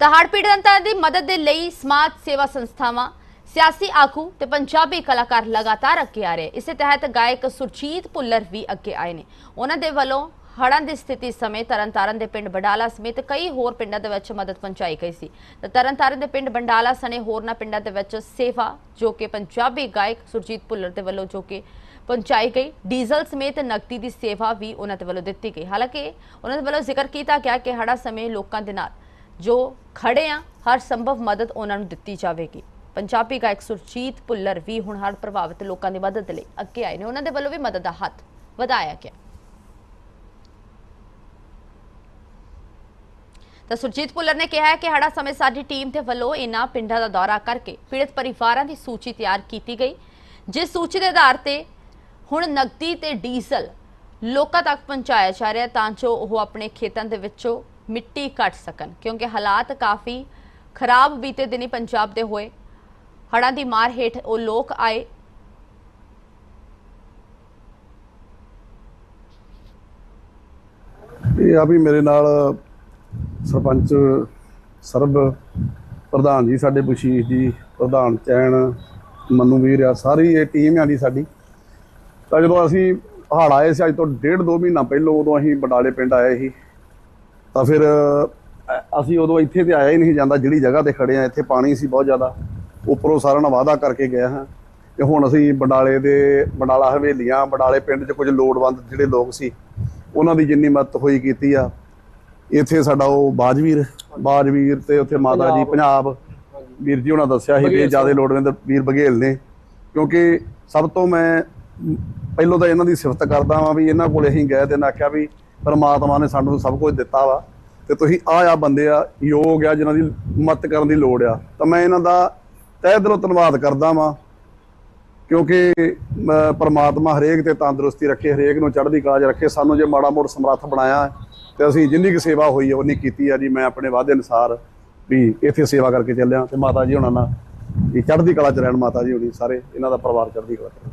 ਤਾਂ ਹੜ੍ਹ ਪੀੜਤਾਂ ਦੀ ਮਦਦ ਦੇ ਲਈ ਸਮਾਜ ਸੇਵਾ ਸੰਸਥਾਵਾਂ, ਸਿਆਸੀ ਆਗੂ ਤੇ ਪੰਜਾਬੀ ਕਲਾਕਾਰ ਲਗਾਤਾਰ ਅੱਗੇ ਆ ਰਹੇ। ਇਸੇ ਤਹਿਤ ਗਾਇਕ ਸੁਰਜੀਤ ਭੁੱਲਰ ਵੀ ਅੱਗੇ ਆਏ ਨੇ। ਉਹਨਾਂ ਦੇ ਵੱਲੋਂ ਹੜ੍ਹਾਂ ਦੀ ਸਥਿਤੀ ਸਮੇਂ ਤਰਨਤਾਰਨ ਦੇ ਪਿੰਡ ਬਡਾਲਾ ਸਮੇਤ ਕਈ ਹੋਰ ਪਿੰਡਾਂ ਦੇ ਵਿੱਚ ਮਦਦ ਪਹੁੰਚਾਈ ਗਈ ਸੀ। ਤਾਂ ਤਰਨਤਾਰਨ ਦੇ ਪਿੰਡ ਬੰਡਾਲਾ ਸਣੇ ਹੋਰਨਾਂ ਪਿੰਡਾਂ ਦੇ ਵਿੱਚ ਸੇਵਾ ਜੋ ਕਿ ਪੰਜਾਬੀ ਗਾਇਕ ਸੁਰਜੀਤ ਭੁੱਲਰ ਦੇ ਵੱਲੋਂ ਜੋ ਕਿ ਪਹੁੰਚਾਈ ਗਈ, ਡੀਜ਼ਲ ਸਮੇਤ ਨਕਦੀ ਦੀ ਸੇਵਾ ਵੀ ਉਹਨਾਂ ਦੇ ਵੱਲੋਂ ਦਿੱਤੀ ਗਈ। ਹਾਲਾਂਕਿ ਉਹਨਾਂ ਦੇ ਵੱਲੋਂ ਜ਼ਿਕਰ ਕੀਤਾ ਗਿਆ ਕਿ ਹੜ੍ਹਾਂ ਸਮੇਂ ਲੋਕਾਂ ਦੇ ਨਾਲ ਜੋ ਖੜੇ ਆ, ਹਰ ਸੰਭਵ ਮਦਦ ਉਹਨਾਂ ਨੂੰ ਦਿੱਤੀ ਜਾਵੇਗੀ। ਪੰਜਾਬੀ ਗਾਇਕ ਸੁਰਜੀਤ ਭੁੱਲਰ ਵੀ ਹੁਣ ਹੜ੍ਹ ਪ੍ਰਭਾਵਿਤ ਲੋਕਾਂ ਦੀ ਮਦਦ ਲਈ ਅੱਗੇ ਆਏ ਨੇ। ਉਹਨਾਂ ਦੇ ਵੱਲੋਂ ਵੀ ਮਦਦ ਦਾ ਹੱਥ ਵਧਾਇਆ ਗਿਆ। ਤਾਂ ਸੁਰਜੀਤ ਭੁੱਲਰ ਨੇ ਕਿਹਾ ਹੈ ਕਿ ਹੜਾ ਸਮੇਂ ਸਾਡੀ ਟੀਮ ਦੇ ਵੱਲੋਂ ਇਹਨਾਂ ਪਿੰਡਾਂ ਦਾ ਦੌਰਾ ਕਰਕੇ ਪੀੜਤ ਪਰਿਵਾਰਾਂ ਦੀ ਸੂਚੀ ਤਿਆਰ ਕੀਤੀ ਗਈ। ਜਿਸ ਸੂਚੀ ਦੇ ਆਧਾਰ ਤੇ ਹੁਣ ਨਕਦੀ ਤੇ ਡੀਜ਼ਲ ਲੋਕਾਂ ਤੱਕ ਪਹੁੰਚਾਇਆ ਜਾ ਰਿਹਾ ਤਾਂ ਜੋ ਉਹ ਆਪਣੇ ਖੇਤਾਂ ਦੇ ਵਿੱਚੋਂ ਮਿੱਟੀ ਕੱਟ ਸਕਣ, ਕਿਉਂਕਿ ਹਾਲਾਤ ਕਾਫੀ ਖਰਾਬ ਬੀਤੇ ਦਿਨੀ ਪੰਜਾਬ ਦੇ ਹੋਏ। ਹੜ੍ਹਾਂ ਦੀ ਮਾਰ ਹੇਠ ਉਹ ਲੋਕ ਆਏ। ਇਹ ਆ ਵੀ ਮੇਰੇ ਨਾਲ ਸਰਪੰਚ ਸਰਬ ਪ੍ਰਧਾਨ ਜੀ, ਸਾਡੇ ਬਸ਼ੀਰ ਜੀ, ਪ੍ਰਧਾਨ ਚੈਨ, ਮਨੂ ਵੀਰ ਆ, ਸਾਰੀ ਇਹ ਟੀਮ ਆ ਦੀ ਸਾਡੀ। ਤਾਂ ਜਦੋਂ ਅਸੀਂ ਪਹਾੜ ਆਏ ਸੀ, ਅੱਜ ਤੋਂ ਡੇਢ ਦੋ ਮਹੀਨਾ ਪਹਿਲਾਂ ਉਦੋਂ ਅਸੀਂ ਬਟਾਲੇ ਪਿੰਡ ਆਏ ਸੀ। ਤਾਂ ਫਿਰ ਅਸੀਂ ਉਦੋਂ ਇੱਥੇ ਤੇ ਆਇਆ ਹੀ ਨਹੀਂ ਜਾਂਦਾ ਜਿਹੜੀ ਜਗ੍ਹਾ ਤੇ ਖੜੇ ਆ ਇੱਥੇ ਪਾਣੀ ਸੀ ਬਹੁਤ ਜ਼ਿਆਦਾ। ਉੱਪਰੋਂ ਸਾਰਿਆਂ ਨਾਲ ਵਾਅਦਾ ਕਰਕੇ ਗਿਆ ਹਾਂ। ਤੇ ਹੁਣ ਅਸੀਂ ਬਡਾਲੇ ਦੇ ਬਡਾਲਾ ਹਵੇਲੀਆਂ ਬਡਾਲੇ ਪਿੰਡ 'ਚ ਕੁਝ ਲੋੜਵੰਦ ਜਿਹੜੇ ਲੋਕ ਸੀ ਉਹਨਾਂ ਦੀ ਜਿੰਨੀ ਮਦਦ ਹੋਈ ਕੀਤੀ ਆ। ਇੱਥੇ ਸਾਡਾ ਉਹ ਬਾਜਵੀਰ ਬਾਜਵੀਰ ਤੇ ਉੱਥੇ ਮਾਤਾ ਜੀ ਪੰਜਾਬ। ਵੀਰ ਜੀ ਉਹਨਾਂ ਦੱਸਿਆ ਸੀ ਵੀ ਜ਼ਿਆਦਾ ਲੋੜਵੰਦ ਵੀਰ ਬਘੇਲ ਨੇ। ਕਿਉਂਕਿ ਸਭ ਤੋਂ ਮੈਂ ਮ, ਪਹਿਲੋਂ ਤਾਂ ਇਹਨਾਂ ਦੀ ਸਿਫਤ ਕਰਦਾ ਵਾਂ ਵੀ ਇਹਨਾਂ ਕੋਲੇ ਅਸੀਂ ਗਏ ਤੇ ਇਹਨਾਂ ਆਖਿਆ ਵੀ ਪਰਮਾਤਮਾ ਨੇ ਸਾਨੂੰ ਸਭ ਕੁਝ ਦਿੱਤਾ ਵਾ। ਤੇ ਤੁਸੀਂ ਆ ਆ ਬੰਦੇ ਆ ਯੋਗ ਆ ਜਿਨ੍ਹਾਂ ਦੀ ਮਦਦ ਕਰਨ ਦੀ ਲੋੜ ਆ। ਤਾਂ ਮੈਂ ਇਹਨਾਂ ਦਾ ਤਹਿ ਦਿਲੋਂ ਧੰਨਵਾਦ ਕਰਦਾ ਵਾਂ ਕਿਉਂਕਿ ਪਰਮਾਤਮਾ ਹਰੇਕ ਤੇ ਤੰਦਰੁਸਤੀ ਰੱਖੇ ਹਰੇਕ ਨੂੰ ਚੜ੍ਹਦੀ ਕਲਾ 'ਚ ਰੱਖੇ। ਸਾਨੂੰ ਜੇ ਮਾੜਾ ਮੋੜ ਸਮਰੱਥ ਬਣਾਇਆ ਹੈ, ਤੇ ਅਸੀਂ ਜਿੰਨੀ ਕੁ ਸੇਵਾ ਹੋਈ ਹੈ ਉਨੀ ਕੀਤੀ ਆ ਜੀ। ਮੈਂ ਆਪਣੇ ਵਾਅਦੇ ਅਨੁਸਾਰ ਵੀ ਇੱਥੇ ਸੇਵਾ ਕਰਕੇ ਚੱਲਿਆ। ਤੇ ਮਾਤਾ ਜੀ ਹੁਣਾਂ ਨਾਲ ਵੀ ਚੜ੍ਹਦੀ ਕਲਾ 'ਚ ਰਹਿਣ ਮਾਤਾ ਜੀ ਹੁਣੀ ਸਾਰੇ ਇਹਨਾਂ ਦਾ ਪਰਿਵਾਰ ਚੜ੍ਹਦੀ ਕਲਾ